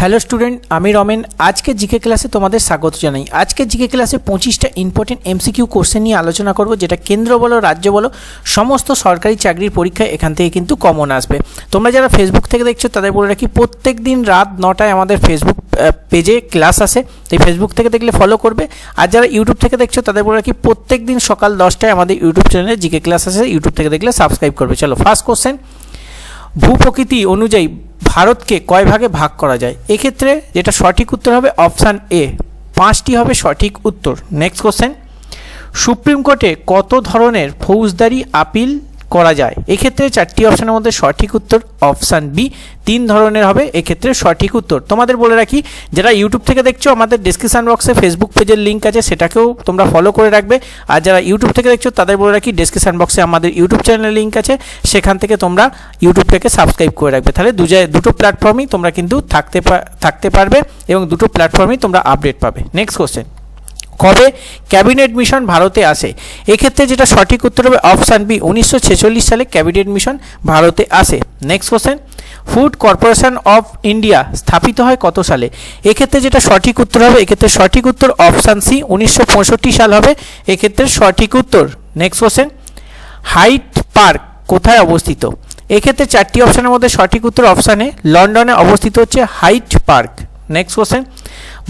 Hello student আমি রমেন। আজকে GK ক্লাসে তোমাদের স্বাগত জানাই। আজকে জিকে ক্লাসে পঁচিশটা ইম্পর্টেন্ট এমসিকিউ কোশ্চেন নিয়ে আলোচনা করব, যেটা কেন্দ্র বলো, রাজ্য বলো, সমস্ত সরকারি চাকরির পরীক্ষায় এখান থেকে কিন্তু কমন আসবে। তোমরা যারা ফেসবুক থেকে দেখছ, তাদের বলে রাখি প্রত্যেক দিন রাত নটায় আমাদের ফেসবুক পেজে ক্লাস আসে। তাই ফেসবুক থেকে দেখলে ফলো করবে। আর যারা ইউটিউব থেকে দেখছ, তাদের বলে রাখি প্রত্যেক দিন সকাল দশটায় আমাদের ইউটিউব চ্যানেলে জিকে ক্লাস আসে। ইউটিউব থেকে দেখলে সাবস্ক্রাইব করবে। চলো ফার্স্ট কোশ্চেন ভূপ্রকৃতি অনুযায়ী ভারতকে কয় ভাগে ভাগ করা যায়? এক্ষেত্রে যেটা সঠিক উত্তর হবে অপশান এ। পাঁচটি হবে সঠিক উত্তর। নেক্সট কোশ্চেন সুপ্রিম কোর্টে কত ধরনের ফৌজদারি আপিল করা যায়। এক্ষেত্রে চারটি অপশানের মধ্যে সঠিক উত্তর অপশান বি তিন ধরনের হবে। এক্ষেত্রে সঠিক উত্তর। তোমাদের বলে রাখি, যারা ইউটিউব থেকে দেখছ, আমাদের ডিসক্রিপশান বক্সে ফেসবুক পেজের লিঙ্ক আছে, সেটাকেও তোমরা ফলো করে রাখবে। আর যারা ইউটিউব থেকে দেখছ, তাদের বলে রাখি ডিসক্রিপশান বক্সে আমাদের ইউটিউব চ্যানেলের লিঙ্ক আছে। সেখান থেকে তোমরা ইউটিউব থেকে সাবস্ক্রাইব করে রাখবে। তাহলে দু দুটো প্ল্যাটফর্মই তোমরা কিন্তু থাকতে থাকতে পারবে এবং দুটো প্ল্যাটফর্মেই তোমরা আপডেট পাবে। নেক্সট কোশ্চেন কবে ক্যাবিনেট মিশন ভারতে আসে? এক্ষেত্রে যেটা সঠিক উত্তর হবে অপশান বি, উনিশশো ছেচল্লিশ সালে ক্যাবিনেট মিশন ভারতে আসে। Next question food corporation of India স্থাপিত হয় কত সালে? এক্ষেত্রে যেটা সঠিক উত্তর হবে, এক্ষেত্রে সঠিক উত্তর অপশান সি, উনিশশো পঁয়ষট্টি সাল হবে। এক্ষেত্রে সঠিক উত্তর। নেক্সট কোশ্চেন হাইট পার্ক কোথায় অবস্থিত? এক্ষেত্রে চারটি অপশানের মধ্যে সঠিক উত্তর অপশানে লন্ডনে অবস্থিত হচ্ছে হাইট পার্ক নেক্সট কোশ্চেন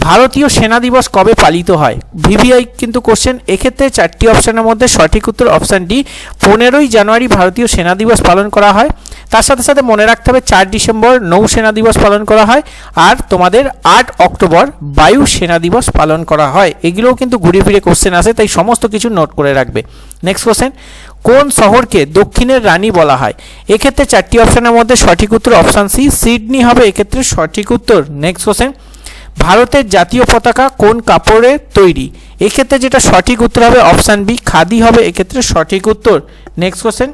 ভারতীয় সেনা দিবস কবে পালিত হয়? ভিভিআই কিন্তু কোশ্চেন এক্ষেত্রে চারটি অপশানের মধ্যে সঠিক উত্তর অপশান ডি পনেরোই জানুয়ারি ভারতীয় সেনা দিবস পালন করা হয়। তার সাথে সাথে মনে রাখতে হবে, চার ডিসেম্বর নৌসেনা দিবস পালন করা হয় আর তোমাদের আট অক্টোবর বায়ু সেনা দিবস পালন করা হয়। এগুলোও কিন্তু ঘুরে ফিরে কোশ্চেন আসে, তাই সমস্ত কিছু নোট করে রাখবে। নেক্সট কোশ্চেন কোন শহরকে দক্ষিণের রানী বলা হয়? এক্ষেত্রে চারটি অপশানের মধ্যে সঠিক উত্তর অপশান সি সিডনি হবে, এক্ষেত্রে সঠিক উত্তর। নেক্সট কোশ্চেন ভারতের জাতীয় পতাকা কোন কাপড়ে তৈরি? এক্ষেত্রে যেটা সঠিক উত্তর হবে অপশান বি, খাদি হবে। এক্ষেত্রে সঠিক উত্তর। নেক্সট কোশ্চেন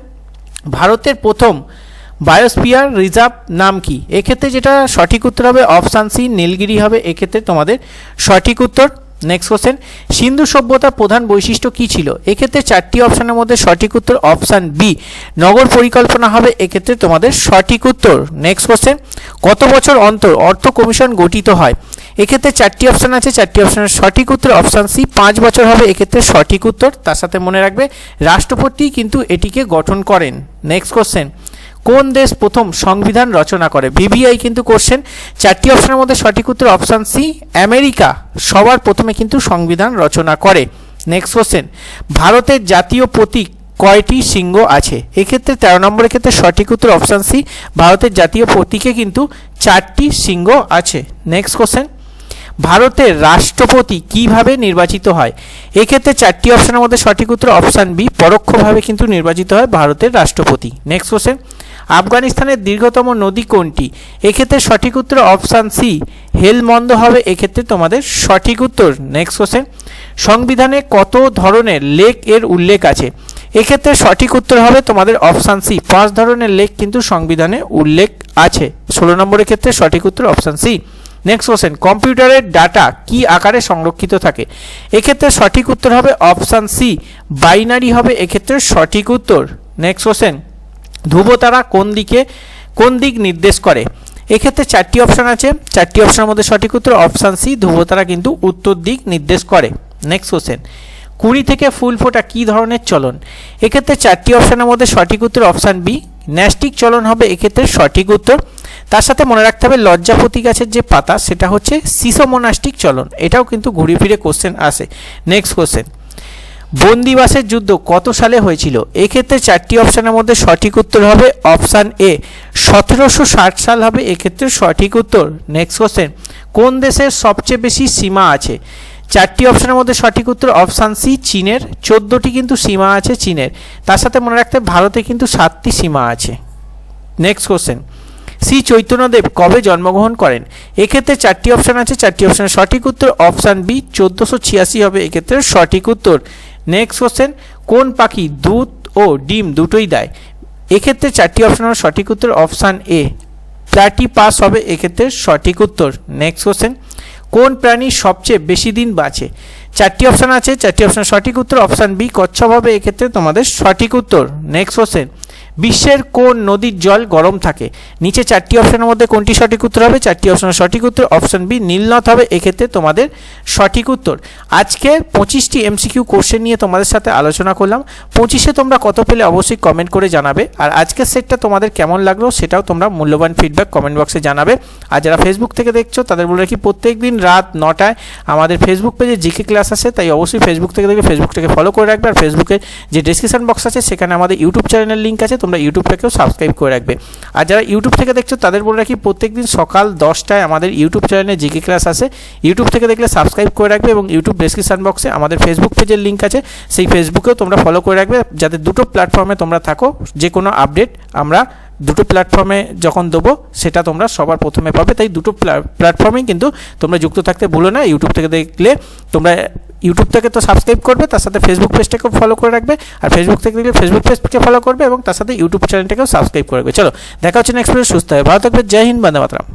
ভারতের প্রথম বায়োস্পিয়ার রিজার্ভ নাম কি? এক্ষেত্রে যেটা সঠিক উত্তর হবে অপশান সি, নীলগিরি হবে। এক্ষেত্রে তোমাদের সঠিক উত্তর। নেক্সট কোশ্চেন সিন্ধু সভ্যতার প্রধান বৈশিষ্ট্য কী ছিল? এক্ষেত্রে চারটি অপশানের মধ্যে সঠিক উত্তর অপশান বি। নগর পরিকল্পনা হবে। এক্ষেত্রে তোমাদের সঠিক উত্তর। নেক্সট কোশ্চেন কত বছর অন্তর অর্থ কমিশন গঠিত হয়? এক্ষেত্রে চারটি অপশান আছে। চারটি অপশানের সঠিক উত্তর অপশান সি পাঁচ বছর হবে। এক্ষেত্রে সঠিক উত্তর তার সাথে মনে রাখবে, রাষ্ট্রপতি কিন্তু এটিকে গঠন করেন। নেক্সট কোশ্চেন কোন দেশ প্রথম সংবিধান রচনা করে? ভিভিআই কিন্তু কোশ্চেন চারটি অপশনের মধ্যে সঠিক উত্তর অপশান সি আমেরিকা সবার প্রথমে কিন্তু সংবিধান রচনা করে। নেক্সট কোশ্চেন ভারতের জাতীয় প্রতীক কয়টি সিংহ আছে? এক্ষেত্রে তেরো নম্বরের ক্ষেত্রে সঠিক উত্তর অপশান সি ভারতের জাতীয় প্রতীকে কিন্তু চারটি সিংহ আছে। নেক্সট কোশ্চেন ভারতের রাষ্ট্রপতি কীভাবে নির্বাচিত হয়? এক্ষেত্রে চারটি অপশানের মধ্যে সঠিক উত্তর অপশান বি পরোক্ষভাবে কিন্তু নির্বাচিত হয় ভারতের রাষ্ট্রপতি। নেক্সট কোশ্চেন আফগানিস্তানের দীর্ঘতম নদী কোনটি? এক্ষেত্রে সঠিক উত্তর অপশান সি হেলমন্দ হবে। এক্ষেত্রে তোমাদের সঠিক উত্তর। নেক্সট কোশ্চেন সংবিধানে কত ধরনের লেক এর উল্লেখ আছে? এক্ষেত্রে সঠিক উত্তর হবে তোমাদের অপশান সি পাঁচ ধরনের লেখ কিন্তু সংবিধানে উল্লেখ আছে। ষোলো নম্বরের ক্ষেত্রে সঠিক উত্তর অপশান সি নেক্সট কোশ্চেন কম্পিউটারের ডাটা কি আকারে সংরক্ষিত থাকে? এক্ষেত্রে সঠিক উত্তর হবে অপশান সি বাইনারি হবে এক্ষেত্রে সঠিক উত্তর। নেক্সট কোশ্চেন ধ্রুবতারা কোন দিকে, কোন দিক নির্দেশ করে? এক্ষেত্রে চারটি অপশান আছে। চারটি অপশানের মধ্যে সঠিক উত্তর অপশান সি ধ্রুবতারা কিন্তু উত্তর দিক নির্দেশ করে। নেক্সট কোশ্চেন কুড়ি থেকে ফুল ফোটা কী ধরনের চলন? এক্ষেত্রে চারটি অপশানের মধ্যে সঠিক উত্তর অপশান বি, ন্যাস্টিক চলন হবে এক্ষেত্রে সঠিক উত্তর। তার সাথে মনে রাখতে হবে লজ্জাপতি গাছের যে পাতা, সেটা হচ্ছে সিসোমোনাস্টিক চলন। এটাও কিন্তু ঘুরে ফিরে কোশ্চেন আসে। নেক্সট কোশ্চেন বন্দিবাসের যুদ্ধ কত সালে হয়েছিল? এক্ষেত্রে চারটি অপশানের মধ্যে সঠিক উত্তর হবে অপশান এ। সতেরোশো ষাট সাল হবে, এক্ষেত্রে সঠিক উত্তর। নেক্সট কোশ্চেন কোন দেশের সবচেয়ে বেশি সীমা আছে? চারটি অপশানের মধ্যে সঠিক উত্তর অপশান সি, চীনের। চোদ্দোটি কিন্তু সীমা আছে চীনের। তার সাথে মনে রাখতে ভারতে কিন্তু সাতটি সীমা আছে। নেক্সট কোশ্চেন শ্রী চৈতন্যদেব কবে জন্মগ্রহণ করেন? এক্ষেত্রে চারটি অপশান আছে, চারটি অপশানের সঠিক উত্তর। অপশান বি, চোদ্দোশো ছিয়াশি হবে, এক্ষেত্রে সঠিক উত্তর। নেক্সট কোশ্চেন কোন পাখি দুধ ও ডিম দুটোই দেয়? এক্ষেত্রে চারটি অপশানের সঠিক উত্তর, অপশান এ। প্লাটি পাস হবে, এক্ষেত্রে সঠিক উত্তর। নেক্সট কোশ্চেন কোন প্রাণী সবচেয়ে বেশি দিন বাঁচে? চারটি অপশান আছে, চারটি অপশান সঠিক উত্তর অপশান বি কচ্ছপ হবে এক্ষেত্রে তোমাদের সঠিক উত্তর। নেক্সট কোশ্চেন বিশ্বের কোন নদীর জল গরম থাকে? নিচে চারটি অপশনের মধ্যে কোনটি সঠিক উত্তর হবে? চারটি অপশনের সঠিক উত্তর অপশন বি নীলনদ হবে, এক্ষেত্রে তোমাদের সঠিক উত্তর। আজকে পঁচিশটি এমসিকিউ কোশ্চেন নিয়ে তোমাদের সাথে আলোচনা করলাম। পঁচিশে তোমরা কত পেলে অবশ্যই কমেন্ট করে জানাবে। আর আজকের সেটটা তোমাদের কেমন লাগল সেটাও তোমরা মূল্যবান ফিডব্যাক কমেন্ট বক্সে জানাবে। আর যারা ফেসবুক থেকে দেখছ, তাদের বলে রাখি প্রত্যেক দিন রাত নটায় আমাদের ফেসবুক পেজে জিকে ক্লাস আছে, তাই অবশ্যই ফেসবুক থেকে দেখবে ফেসবুকটাকে ফলো করে রাখবে। আর ফেসবুকের যে ডিসক্রিপশন বক্স আছে, সেখানে আমাদের ইউটিউব চ্যানেলের লিঙ্ক আছে। তোমরা ইউটিউবটাকেও সাবস্ক্রাইব করে রাখবে। আর যারা ইউটিউব থেকে দেখছ, তাদের বলে রাখি প্রত্যেক দিন সকাল দশটায় আমাদের ইউটিউব চ্যানেলে জিকে ক্লাস আছে। ইউটিউব থেকে দেখলে সাবস্ক্রাইব করে রাখবে এবং ইউটিউব ডিসক্রিপশন বক্সে আমাদের ফেসবুক পেজের লিঙ্ক আছে। সেই ফেসবুকেও তোমরা ফলো করে রাখবে। যাতে দুটো প্ল্যাটফর্মে তোমরা থাকো যে কোনো আপডেট আমরা দুটো প্ল্যাটফর্মে যখন দেবো, সেটা তোমরা সবার প্রথমে পাবে। তাই দুটো প্ল্যাটফর্মেই কিন্তু তোমরা যুক্ত থাকতে ভুলো না। ইউটিউব থেকে দেখলে তোমরা ইউটিউব থেকে তো সাবস্ক্রাইব করবে, তার সাথে ফেসবুক পেজটাকেও ফলো করে রাখবে, আর ফেসবুক থেকে দেখলে ফেসবুক পেজকে ফলো করবে এবং তার সাথে ইউটিউব চ্যানেলটাকেও সাবস্ক্রাইব করে রাখবে। চলো, দেখা হচ্ছে নেক্সট সুস্থ হবে ভালো থাকবে, জয় হিন্দ, বন্দে মাতরম।